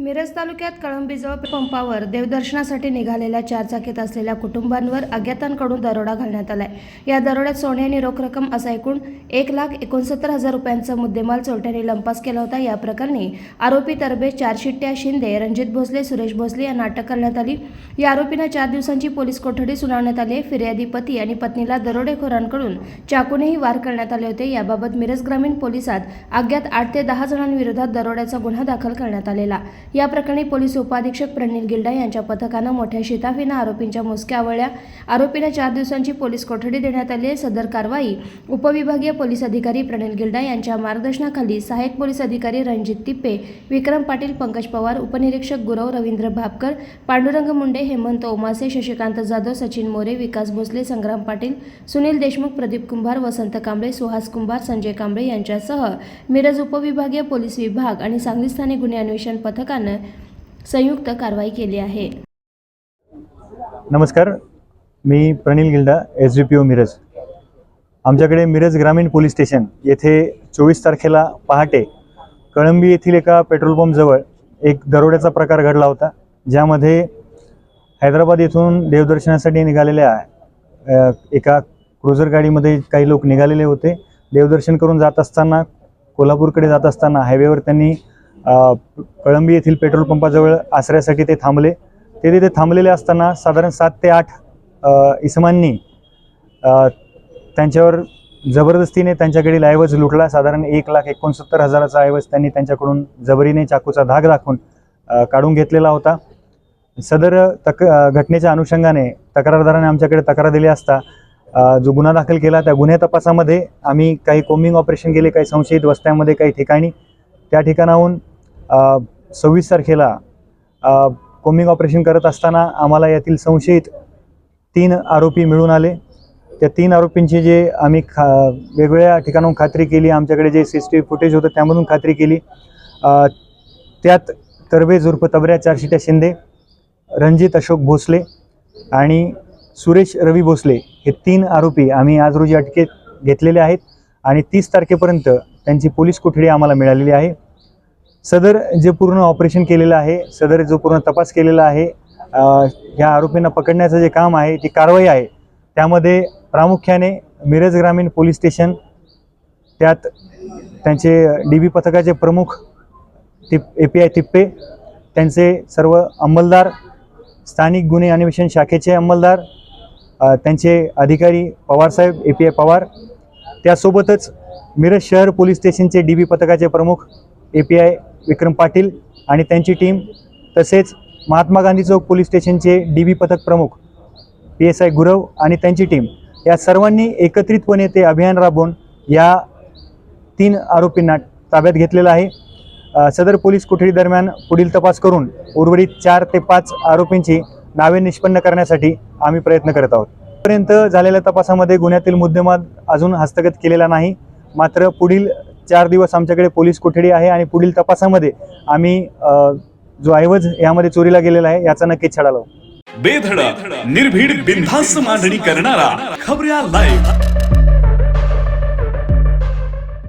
मिरज तालुक्यात कळंबीजवळ पंपावर देवदर्शनासाठी निघालेल्या चारचाकीत असलेल्या कुटुंबांवर अज्ञातांकडून दरोडा घालण्यात आलाय. या दरोड्यात सोने आणि रोख रक्कम असा एकूण एक लाख एकोणसत्तर हजार रुपयांचा मुद्देमाल चोरट्याने लंपास केला होता. या प्रकरणी आरोपी तर्फे चारशिट्ट्या शिंदे रणजित भोसले सुरेश भोसले यांना अटक करण्यात आली. या आरोपींना चार दिवसांची पोलीस कोठडी सुनावण्यात आली आहे. फिर्यादी पती आणि पत्नीला दरोडेखोरांकडून चाकूनेही वार करण्यात आले होते. याबाबत मिरज ग्रामीण पोलिसात अज्ञात आठ ते दहा जणांविरोधात दरोड्याचा गुन्हा दाखल करण्यात आलेला. या प्रकरणी पोलीस उपाधीक्षक प्रणील गिल्डा यांच्या पथकानं मोठ्या शिताफीनं आरोपींच्या मोजक्या आवळल्या आरोपींना चार दिवसांची पोलीस कोठडी देण्यात आली आहे. सदर कारवाई उपविभागीय पोलीस अधिकारी प्रणील गिल्डा यांच्या मार्गदर्शनाखाली सहाय्यक पोलीस अधिकारी रणजित तिप्पे विक्रम पाटील पंकज पवार उपनिरीक्षक गुरव रवींद्र भापकर पांडुरंग मुंडे हेमंत ओमासे शशिकांत जाधव सचिन मोरे विकास भोसले संग्राम पाटील सुनील देशमुख प्रदीप कुंभार वसंत कांबळे सुहास कुंभार संजय कांबळे यांच्यासह मिरज उपविभागीय पोलीस विभाग आणि सांगली स्थानिक गुन्हे अन्वेषण पथक पथकानं संयुक्त कारवाई केली आहे. नमस्कार मी Pranil Gilda S D P O Miraj. आमच्याकडे मिरज ग्रामीण पोलीस स्टेशन येथे चोवीस तारखेला पहाटे कळंबी येथील एका पेट्रोल पंपजवळ एक दरोड्याचा प्रकार घडला होता ज्यामध्ये हैदराबाद येथून देवदर्शनासाठी निघालेल्या एका क्रुझर गाडीमध्ये काही लोक निघालेले होते. देवदर्शन करून जात असताना कोल्हापूरकडे जात असताना हायवेवर त्यांनी कळंबी येथील पेट्रोल पंपाजवळ आसऱ्यासाठी ते थांबले. ते तिथे थांबलेले असताना साधारण सात ते आठ इसमांनी त्यांच्यावर जबरदस्तीने त्यांच्याकडील ऐवज लुटला. साधारण एक लाख एकोणसत्तर हजाराचा ऐवज त्यांनी त्यांच्याकडून जबरीने चाकूचा धाक दाखवून काढून घेतलेला होता. सदर तक घटनेच्या अनुषंगाने तक्रारदाराने आमच्याकडे तक्रार दिली असता जो गुन्हा दाखल केला त्या गुन्हे तपासामध्ये आम्ही काही कोम्बिंग ऑपरेशन केले काही संशयित वस्त्यामध्ये काही ठिकाणी. त्या ठिकाणाहून सव्वीस तारखेला कोमिंग ऑपरेशन करत असताना आम्हाला यातील संशयित तीन आरोपी मिळून आले. त्या तीन आरोपींची जे आम्ही खा वेगवेगळ्या ठिकाणून खात्री केली आमच्याकडे जे C C T V footage होतं त्यामधून खात्री केली. त्यात तरवेज उर्फ तबऱ्या चारशिट्या शिंदे रणजित अशोक भोसले आणि सुरेश रवी भोसले हे तीन आरोपी आम्ही आज रोजी अटकेत घेतलेले आहेत आणि तीस तारखेपर्यंत त्यांची पोलीस कोठडी आम्हाला मिळालेली आहे. सदर जे पूर्ण ऑपरेशन केलेलं आहे सदर जो पूर्ण तपास केलेला आहे ह्या आरोपींना पकडण्याचं जे काम आहे जी कारवाई आहे. त्यामध्ये प्रामुख्याने मिरज ग्रामीण पोलीस स्टेशन त्यात त्यांचे डी बी पथकाचे प्रमुख तिप ए पी आय तिप्पे त्यांचे सर्व अंमलदार स्थानिक गुन्हे अन्वेषण शाखेचे अंमलदार त्यांचे अधिकारी पवारसाहेब ए पी आय पवार त्यासोबतच मिरज शहर पोलीस स्टेशनचे डी बी पथकाचे प्रमुख A P I Vikram Patil आणि त्यांची टीम तसेच महात्मा गांधी चौक पोलीस स्टेशनचे डी बी पथक प्रमुख पी एस आय गुरव आणि त्यांची टीम या सर्वांनी एकत्रितपणे ते अभियान राबवून या तीन आरोपींना ताब्यात घेतलेलं आहे. सदर पोलीस कोठडी दरम्यान पुढील तपास करून उर्वरित चार ते पाच आरोपींची नावे निष्पन्न करण्यासाठी आम्ही प्रयत्न करत आहोत. पर्यंत झालेल्या तपासामध्ये गुन्ह्यातील मुद्देमाल अजून हस्तगत केलेला नाही. मात्र पुढील चार दिवस आमच्याकडे पोलीस कोठडी आहे आणि पुढील तपासामध्ये आम्ही जो ऐवज यामध्ये चोरीला गेलेला आहे याचा नक्कीच छडा लावू बेधडक निर्भीड बिनधास्त मांडणी करणारा खबऱ्या लाईव्ह